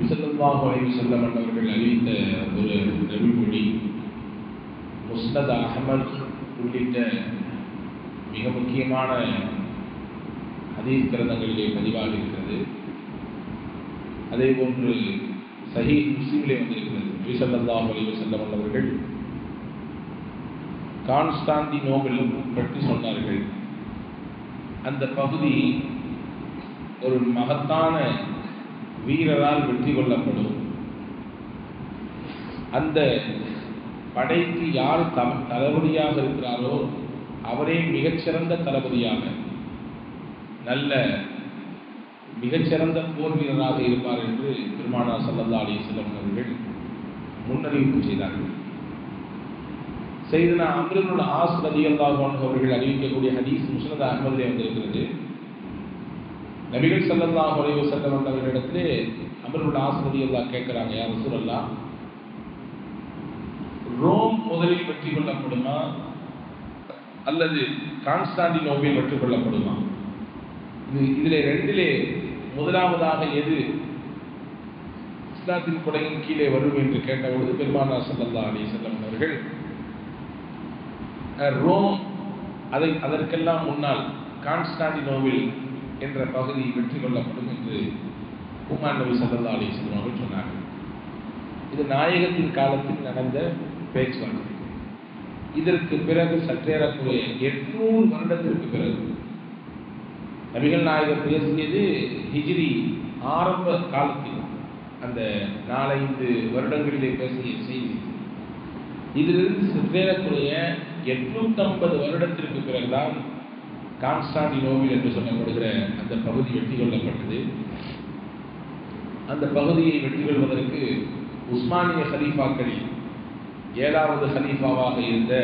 விசல்லாஹு அலைஹி செல்லம் அவர்கள் அறிவித்த ஒரு நபிமொழி முஸ்னத் அகமது உள்ளிட்ட மிக முக்கியமான ஹதீஸ் கிரந்தங்களிலே பதிவாக இருக்கிறது. அதே போன்று சஹி முஸ்லீமிலே வந்திருக்கிறது. விசல்லாஹு அலைஹி செல்லம் அவர்கள் கான்ஸ்டாந்தி நோபல் பற்றி சொன்னார்கள். அந்த பகுதி ஒரு மகத்தான வீரரால் வெற்றி கொள்ளப்படும். அந்த படைக்கு யார் தம தளபதியாக இருக்கிறாரோ அவரே மிகச்சிறந்த தளபதியாக நல்ல மிகச்சிறந்த போர் வீரராக இருப்பார் என்று பெருமானா சல்லல்லா அலிஸ்லம் அவர்கள் முன்னறிவிப்பு செய்தார்கள். செய்தனா அம்ருல் ஆஸ் ரதி அல்லாஹ் அவர்கள் அறிவிக்கக்கூடிய ஹதீஸ் முஸ்னத் அகமதிலே வந்திருக்கிறது. நபிகள் சல்லல்லாஹ் அலைஹி செல்லம் அவர்களிடத்திலே அமருல் ஆசிரியர் ரதி அல்லாஹ் கேட்கிறாங்க யார் ரசூலல்லா ரோம் முதலில் வெற்றி கொள்ளப்படுமா? அல்லது கான்ஸ்டாண்டி நோவில் வெற்றி கொள்ளப்படுமா? இது இதில் ரெண்டிலே முதலாவதாக எது இஸ்லாத்தின் கொடையின் கீழே வரும் என்று கேட்டபொழுது பெருமானா சல்லல்லா அலி செல்லம் அவர்கள் ரோம் அதை அதற்கெல்லாம் முன்னால் கான்ஸ்டாண்டி நோவில் என்ற பகுதி வெற்றி கொள்ளப்படும் என்று உமான் நபி சல்லா அலி அவர்கள் சொன்னார்கள். இது நாயகத்தின் காலத்தில் நடந்த பேச்சுவார்த்தை. இதற்கு பிறகு சற்றேறக்குறைய எட்நூறு வருடத்திற்கு பிறகு நபிகள் நாயகர் பேசியது ஹிஜ்ரி ஆரம்ப காலத்தில் அந்த நாலைந்து வருடங்களிலே பேசிய செய்தி. இதிலிருந்து சற்றேறக்குறைய எட்நூற்றம்பது வருடத்திற்கு பிறகுதான் கான்ஸ்டாண்டினோவில் என்று சொல்லப்படுகிற அந்த பகுதி வெற்றி கொள்ளப்பட்டது. அந்த பகுதியை வெற்றி கொள்வதற்கு உஸ்மானிய ஹலீஃபாக்களில் ஏழாவது ஹலீஃபாவாக இருந்த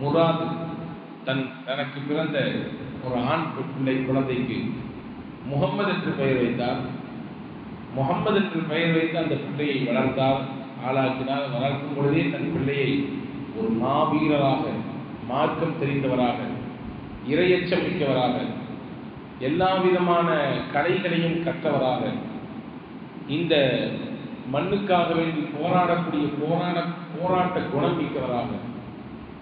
முராத் தன் தனக்கு பிறந்த ஒரு ஆண் பிள்ளை குழந்தைக்கு முகம்மது என்று பெயர் வைத்தார். முகம்மது என்று பெயர் வைத்து அந்த பிள்ளையை வளர்த்தார். ஆளாக்கினார் வளர்க்கும் பொழுதே தன் பிள்ளையை ஒரு மாவீரராக மார்க்கம் தெரிந்தவராக இரையச்சம் மிக்கவராக எல்லா விதமான கலைகளையும் கற்றவராக இந்த மண்ணுக்காக வேண்டி போராடக்கூடிய போராட போராட்ட குணம் மிக்கவராக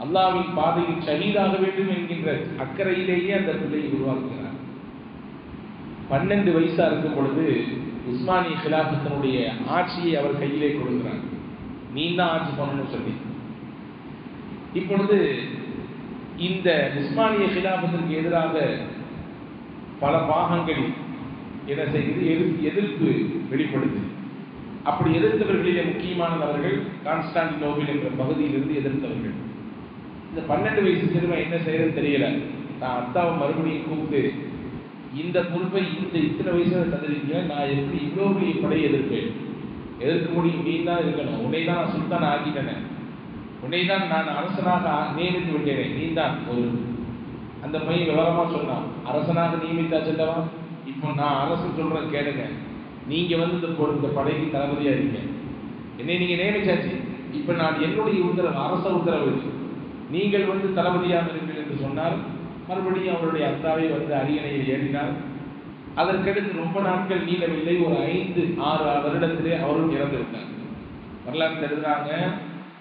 அல்லாவின் பாதையில் ஷஹீதாக வேண்டும் என்கின்ற அக்கறையிலேயே அந்த பிள்ளையை உருவாக்குகிறார். பன்னெண்டு வயசா இருக்கும் பொழுது உஸ்மானிய கிலாபத்தினுடைய ஆட்சியை அவர் கையிலே கொடுக்கிறார். நீ தான் ஆட்சி பண்ணணும்னு சொல்லி. இப்பொழுது இந்த உஸ்மானிய கிலாபத்திற்கு எதிராக பல பாகங்களில் என்ன செய்கிறது எதிர்ப்பு எதிர்ப்பு வெளிப்படுது. அப்படி எதிர்த்தவர்களிலே முக்கியமானவர்கள் கான்ஸ்டாண்டினோவில் என்ற பகுதியிலிருந்து எதிர்த்தவர்கள். இந்த பன்னெண்டு வயசு சிறுவன் என்ன செய்யறதுன்னு தெரியல. நான் அத்தாவை மறுபடியும் கூப்பிட்டு இந்த பொறுப்பை இந்த இத்தனை வயசுல தந்திருக்கீங்க நான் எப்படி இவ்வளோ பெரிய படையை எதிர்ப்பேன்? எதிர்க்க முடியும் நீ தான் இருக்கணும். உன்னை தான் நான் சுல்தான் ஆக்கிட்டேன். உன்னை தான் நான் அரசனாக நியமித்து விட்டேனே நீ தான் ஒரு அந்த பையன் விவரமாக சொன்னான் அரசனாக நியமித்தா செல்லவா? இப்போ நான் அரசு சொல்கிறேன் கேளுங்க. நீங்கள் வந்து இந்த பொ- இந்த படைக்கு தளபதியாக இருக்கீங்க. என்னை நீங்கள் நியமிச்சாச்சு. இப்போ நான் என்னுடைய உத்தரவு அரச உத்தரவு நீங்கள் வந்து தளபதியாக இருப்பீர்கள் என்று சொன்னால் மறுபடியும் அவருடைய அத்தாவை வந்து அரியணையில் ஏறினார் அதற்கடுத்து ரொம்ப நாட்கள் நீளவில்லை ஒரு ஐந்து ஆறு வருடத்திலே அவரும் இறந்து விட்டார். வரலாற்று எழுதுறாங்க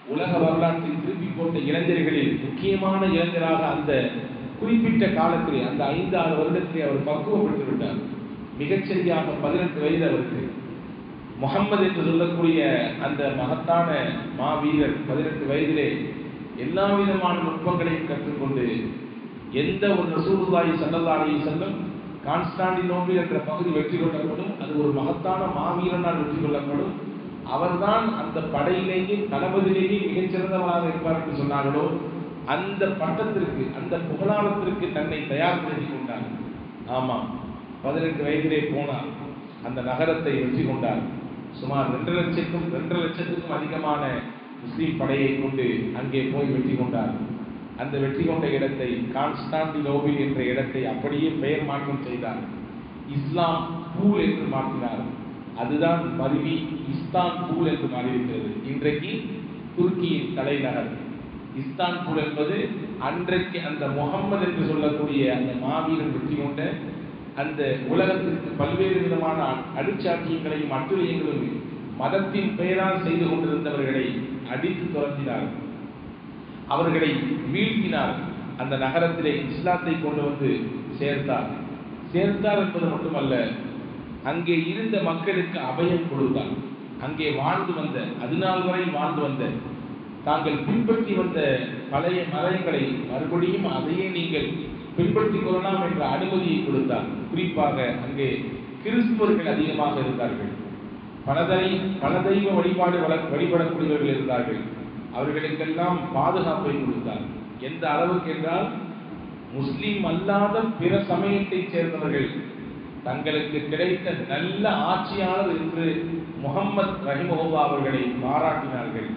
உலக வரலாற்றில் திருப்பி போட்ட இளைஞர்களில் முக்கியமான இளைஞராக அந்த குறிப்பிட்ட காலத்தில் அந்த ஐந்து ஆறு வருடத்திலே அவர் பக்குவப்பட்டு விட்டார். மிகச்சரியாக பதினெட்டு வயது அவருக்கு. முகம்மது என்று சொல்லக்கூடிய அந்த மகத்தான மாவீரர் பதினெட்டு வயதிலே எல்லா விதமான நுட்பங்களையும் கற்றுக்கொண்டு எந்த ஒரு ரசூலுல்லாஹி ஸல்லல்லாஹு அலைஹி கான்ஸ்டாண்டி கான்ஸ்டாண்டினோபிள் என்ற பகுதி வெற்றி கொள்ளப்படும் அது ஒரு மகத்தான மாவீரனால் வெற்றி கொள்ளப்படும் அவர்தான் அந்த படையிலேயே தளபதியிலேயே மிகச்சிறந்தவராக இருப்பார் என்று சொன்னார்களோ அந்த பட்டத்திற்கு அந்த புகழாரத்திற்கு தன்னை தயார்படுத்தி கொண்டார். ஆமாம் பதினெட்டு வயதிலே போனார். அந்த நகரத்தை வெற்றி கொண்டார். சுமார் ரெண்டு லட்சத்துக்கும் ரெண்டு லட்சத்துக்கும் அதிகமான முஸ்லீம் படையை கொண்டு அங்கே போய் வெற்றி கொண்டார். அந்த வெற்றி கொண்ட இடத்தை கான்ஸ்டாண்டினோபில் என்ற இடத்தை அப்படியே பெயர் மாற்றம் செய்தார். இஸ்லாம் பூல் என்று மாற்றினார். அதுதான் மருவி இஸ்தான்பூல் என்று மாறியிருக்கிறது. இன்றைக்கு துருக்கியின் தலைநகர். இஸ்தான்பூல் என்பது அன்றைக்கு அந்த முகம்மது என்று சொல்லக்கூடிய அந்த மாவீரன் வெற்றி கொண்ட அந்த உலகத்திற்கு பல்வேறு விதமான அடிச்சாட்சியங்களையும் அட்டுழியங்களையும் மதத்தின் பெயரால் செய்து கொண்டிருந்தவர்களை அடித்து துரத்தினார். அவர்களை வீழ்த்தினார். அந்த நகரத்திலே இஸ்லாத்தை கொண்டு வந்து சேர்த்தார். சேர்த்தார் என்பது மட்டுமல்ல அங்கே இருந்த மக்களுக்கு அபயம் கொடுத்தார். அங்கே வாழ்ந்து வந்த அதுநாள் வரை வாழ்ந்து வந்த தாங்கள் பின்பற்றி வந்த பழைய மரங்களை மறுபடியும் அதையே நீங்கள் பின்பற்றிக் கொள்ளலாம் என்ற அனுமதியை கொடுத்தார். குறிப்பாக அங்கே கிறிஸ்துவர்கள் அதிகமாக இருந்தார்கள். பலதை பல தெய்வ வழிபாடு வழிபடக்கூடியவர்கள் இருந்தார்கள். அவர்களுக்கெல்லாம் பாதுகாப்பை கொடுத்தார். எந்த அளவுக்கு என்றால் முஸ்லீம் அல்லாத பிற சமயத்தைச் சேர்ந்தவர்கள் தங்களுக்கு கிடைத்த நல்ல ஆட்சியாளர் என்று முகம்மது ரஹிமஹுல்லா அவர்களை பாராட்டினார்கள்.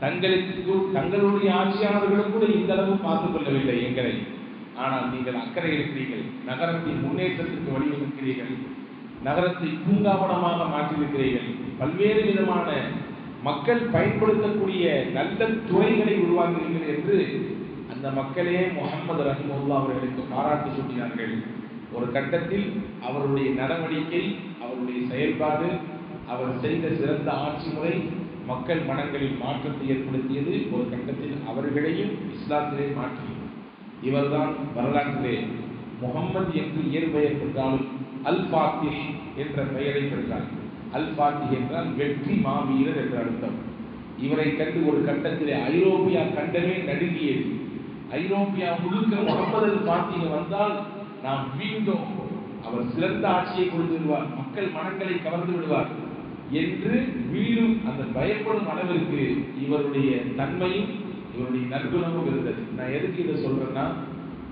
தங்களுக்கு தங்களுடைய ஆட்சியாளர்களும் கூட இந்த அளவு பார்த்துக் கொள்ளவில்லை எங்களை. ஆனால் நீங்கள் அக்கறை இருக்கிறீர்கள் நகரத்தின் முன்னேற்றத்திற்கு வழிவகுக்கிறீர்கள். நகரத்தை பூங்காவனமாக மாற்றியிருக்கிறீர்கள் பல்வேறு விதமான மக்கள் பயன்படுத்தக்கூடிய நல்ல துறைகளை உருவாக்குகிறீர்கள் என்று அந்த மக்களே முகமது ரஹிமுல்லா அவர்களுக்கு பாராட்டு சூட்டினார்கள். ஒரு கட்டத்தில் அவருடைய நடவடிக்கை அவருடைய செயல்பாடு அவர் செய்த சிறந்த ஆட்சி முறை மக்கள் மனங்களில் மாற்றத்தை ஏற்படுத்தியது ஒரு கட்டத்தில் அவர்களையும் இஸ்லாத்திலே மாற்றியது. இவர்தான் வரலாற்றிலே முகம்மது என்று இயற்பெயர் பெற்றாலும் அல் ஃபாத்திஹ் என்ற பெயரை பெற்றார். அல் பாத்தி என்றால் வெற்றி மாவீரர் என்ற அர்த்தம். இவரை கண்டு ஒரு கட்டத்திலே ஐரோப்பியா கண்டமே நடுங்கியது. ஐரோப்பியா முழுக்க முகமது அல் ஃபாத்திஹ் வந்தால் நாம் மீண்டும் அவர் சிறந்த ஆட்சியை கொடுத்து விடுவார் மக்கள் மனங்களை கவர்ந்து விடுவார் என்று மீண்டும் அந்த பயப்படும் அளவிற்கு இவருடைய தன்மையும் இவருடைய நற்குணமும் இருந்தது. நான் எதுக்கு இதை சொல்றேன்னா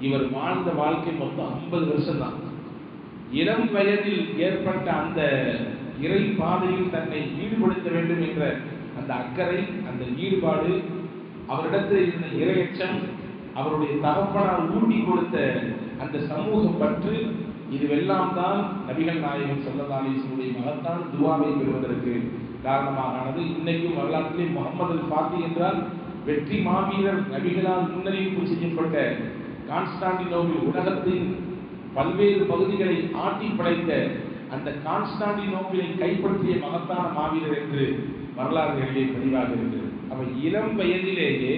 இவர் வாழ்ந்த வாழ்க்கை மொத்தம் ஐம்பது வருஷம் தான் இளம் வயதில் ஏற்பட்ட அந்த இறை பாதையில் தன்னை ஈடுபடுத்த வேண்டும் என்ற அந்த அக்கறை அந்த ஈடுபாடு அவரிடத்தில் இருந்த இரையச்சம் அவருடைய தகப்பனால் ஊட்டி கொடுத்த அந்த சமூக பற்று இதுவெல்லாம் தான் நபிகள் நாயகம் சொல்லதாலேசனுடைய மகத்தான் துவாவை பெறுவதற்கு காரணமாக ஆனது இன்னைக்கும் வரலாற்றிலே முகமது பாத்தி என்றால் வெற்றி மாவீரர் நபிகளால் முன்னறிவிப்பு செய்யப்பட்ட கான்ஸ்டாண்டினோவில் உலகத்தின் பல்வேறு பகுதிகளை ஆட்டி படைத்த அந்த கான்ஸ்டாண்டினோவிலை கைப்பற்றிய மகத்தான மாவீரர் என்று வரலாறுகளிலே பதிவாக இருக்கிறது. அவர் இளம் வயதிலேயே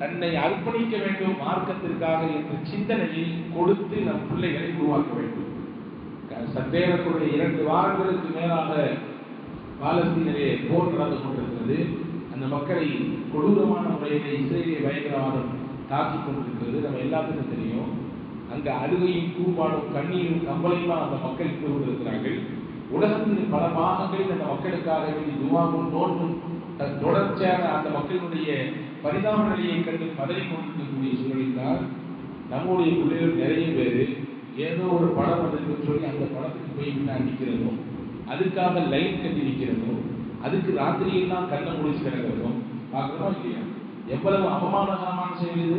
தன்னை அர்ப்பணிக்க வேண்டும் மார்க்கத்திற்காக என்ற சிந்தனையை கொடுத்து நம் பிள்ளைகளை உருவாக்க வேண்டும். சந்தேகத்துடைய இரண்டு வாரங்களுக்கு மேலாக பாலஸ்தீனிலே போர் நடந்து கொண்டிருக்கிறது. அந்த மக்களை கொடூரமான முறையிலே இஸ்ரேலிய பயங்கரவாதம் தாக்கிக் கொண்டிருக்கிறது. நம்ம எல்லாத்துக்கும் தெரியும். அங்கு அழுகையும் கூப்பாடும் கண்ணீரும் கம்பலையுமா அந்த மக்கள் இருந்து உலகத்தின் பல பாகங்களில் அந்த மக்களுக்காக வேண்டி துவாவும் நோட்டும் தொடர்ச்சியாக அந்த மக்களுடைய பரிதாப நிலையை கண்டு பதவி கொண்டிருக்கக்கூடிய சூழலில் நம்முடைய பிள்ளைகள் நிறைய பேர் ஏதோ ஒரு படம் வந்திருக்கு சொல்லி அந்த படத்துக்கு போய் பின்னாடி நிற்கிறதும் அதுக்காக லைன் கட்டி நிற்கிறதும் அதுக்கு ராத்திரியெல்லாம் கண்ணை முடிச்சு கிடக்கிறதும் பார்க்குறோம் இல்லையா? எவ்வளவு அவமானகரமான செயல் இது.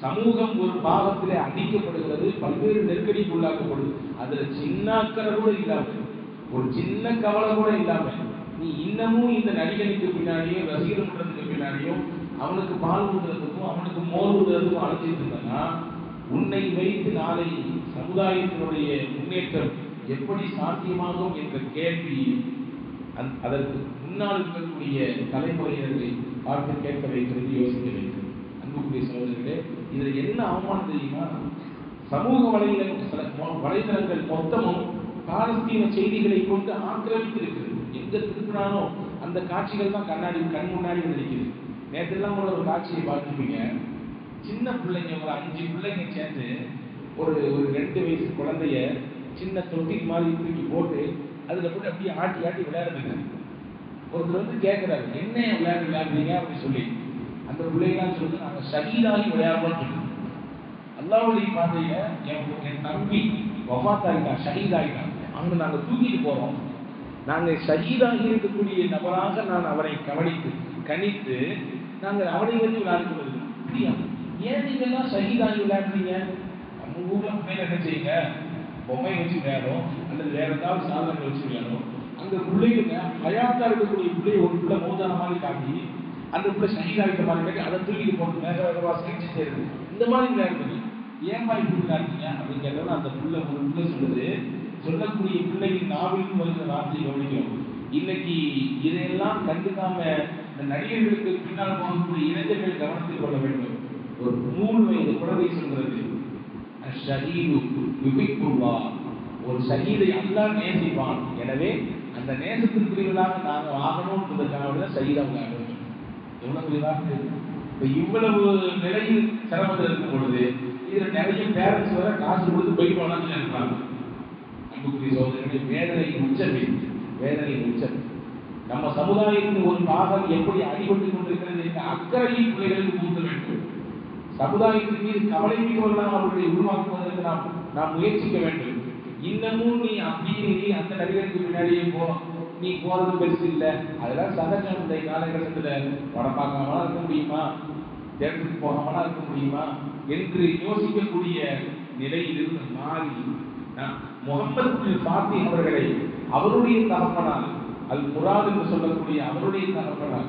சமூகம் ஒரு பாகத்திலே அடிக்கப்படுகிறது பல்வேறு நெருக்கடிக்கு உள்ளாக்கப்படுது. அதுல சின்ன அக்கறை கூட இல்லாம ஒரு சின்ன கவலை கூட இல்லாம நீ இன்னமும் இந்த நடிகனுக்கு பின்னாடியே ரசிகர் மன்றத்துக்கு அவனுக்கு பால் ஊடுறதுக்கும் அவனுக்கு மோர் ஊடுறதுக்கும் அழைச்சிட்டு இருந்தேன்னா உன்னை வைத்து நாளை சமுதாயத்தினுடைய முன்னேற்றம் எப்படி சாத்தியமாகும் என்ற கேள்வி அதற்கு முன்னால் இருக்கக்கூடிய தலைமுறையினரை பார்த்து கேட்க வைக்கிறது யோசிக்க வைக்கிறது. அன்புக்குரிய சகோதரர்களே இதில் என்ன அவமானம் தெரியுமா? சமூக வலைதள வலைதளங்கள் மொத்தமும் பாலஸ்தீன செய்திகளை கொண்டு ஆக்கிரமித்திருக்கிறது. எங்க திருப்பினாலும் அந்த காட்சிகள் தான் கண்ணாடி கண் முன்னாடி வந்து நேற்றெல்லாம் கூட ஒரு காட்சியை பார்த்துருப்பீங்க. சின்ன பிள்ளைங்க ஒரு அஞ்சு பிள்ளைங்க சேர்ந்து ஒரு ஒரு ரெண்டு வயசு குழந்தைய சின்ன தொட்டில் மாதிரி தூக்கி போட்டு அதில் போட்டு அப்படியே ஆட்டி ஆட்டி விளையாடுறாங்க ஒருத்தர் வந்து கேட்குறாரு என்ன விளையாட்டு விளையாடுறீங்க? அப்படின்னு சொல்லி. அந்த பிள்ளைங்களாம் சொல்லி நாங்கள் ஷஹீதாகி விளையாடுறோம்னு சொல்லுது. அல்லாவுடைய பாதையில என் என் தம்பி வஃபாத்தாயிட்டான் ஷஹீதாயிட்டான் அங்கே நாங்கள் தூக்கிட்டு போகிறோம் நாங்கள் ஷஹீதாகி இருக்கக்கூடிய நபராக நான் அவரை கவனித்து கணித்து நாங்கள் அவனை வந்து விளையாடி வருகிறோம் புரியா ஏன் நீங்கள்லாம் எல்லாம் விளையாடுறீங்க? நம்ம ஊர்ல பிள்ளைங்க என்ன செய்யுங்க? பொம்மை வச்சு விளையாடும் அல்லது வேற ஏதாவது சாதனங்கள் வச்சு விளையாடும் அந்த பிள்ளைங்க ஹயாத்தா இருக்கக்கூடிய பிள்ளை ஒரு பிள்ளை மோதான மாதிரி காட்டி அந்த பிள்ளை ஷஹீதாகிட்ட மாதிரி கேட்டு அதை தூக்கிட்டு போட்டு வேக வேகமா சிகிச்சை செய்யுது இந்த மாதிரி விளையாடுறது. ஏன் இப்படி விளையாடுறீங்க? அப்படின்னு கேட்டோம்னா அந்த பிள்ளை ஒரு பிள்ளை சொல்லுது. சொல்லக்கூடிய பிள்ளையின் நாவில் வருகிற வார்த்தையை கவனிக்கணும். இன்னைக்கு இதையெல்லாம் கண்டுக்காம இந்த நடிகர்களுக்கு பின்னால் போகக்கூடிய இளைஞர்கள் கவனத்தில் கொள்ள வேண்டும். ஒரு மூணு வயது குழந்தை சொல்கிறது ஒரு ஷஹீதை அல்லாஹ் நேசிப்பான். எனவே அந்த நேசத்திற்குரியவர்களாக நாங்கள் ஆகணும்ன்றதுக்காக தான் ஷஹீதாக வேண்டும் எவ்வளவு பெரியதாக இப்போ இவ்வளவு நிலையில் சிரமத்தில் இருக்கும் பொழுது இதில் நிறைய பேரண்ட்ஸ் வர காசு கொடுத்து போய் போனான்னு நினைக்கிறாங்க அன்புக்குரிய சோதனைகளை வேதனை உச்சமே வேதனை உச்சம். நம்ம சமுதாயத்தின் ஒரு பாகம் எப்படி அடிபட்டுக் கொண்டிருக்கிறது என்ற அக்கறையை பிள்ளைகளுக்கு பூத்த வேண்டும். சமுதாயத்தின் மீது கவலை மிக்கவர்களாக அவர்களை உருவாக்குவதற்கு நாம் நாம் முயற்சிக்க வேண்டும். இன்னமும் நீ அப்படியே நீ அந்த நடிகருக்கு பின்னாடியே போ. நீ போறது பெருசு இல்லை. அதெல்லாம் சகஜம். இந்த காலகட்டத்தில் படம் பார்க்காமலாம் இருக்க முடியுமா? தேட்டருக்கு போகாமலாம் இருக்க முடியுமா? என்று யோசிக்கக்கூடிய நிலையிலிருந்து மாறி முகமது பாத்தி அவர்களை அவருடைய தகப்பனால் அல் முராத் என்று சொல்லக்கூடிய அவருடைய தகப்பனால்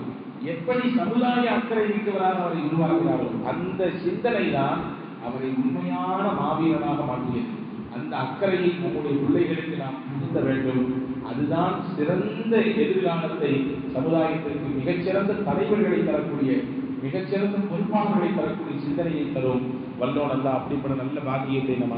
எப்படி சமுதாய அக்கறை மிக்கவராக அவரை உருவாக்குகிறாரோ அந்த சிந்தனை தான் அவரை உண்மையான மாவீரனாக மாற்றியது. அந்த அக்கறையை நம்முடைய பிள்ளைகளுக்கு நாம் புகுத்த வேண்டும். அதுதான் சிறந்த எதிர்காலத்தை சமுதாயத்திற்கு மிகச்சிறந்த தலைவர்களை தரக்கூடிய மிகச்சிறந்த பொறுப்பாளர்களை தரக்கூடிய சிந்தனையை தரும். வல்லோன் அல்ல அப்படிப்பட்ட நல்ல பாக்கியத்தை நம்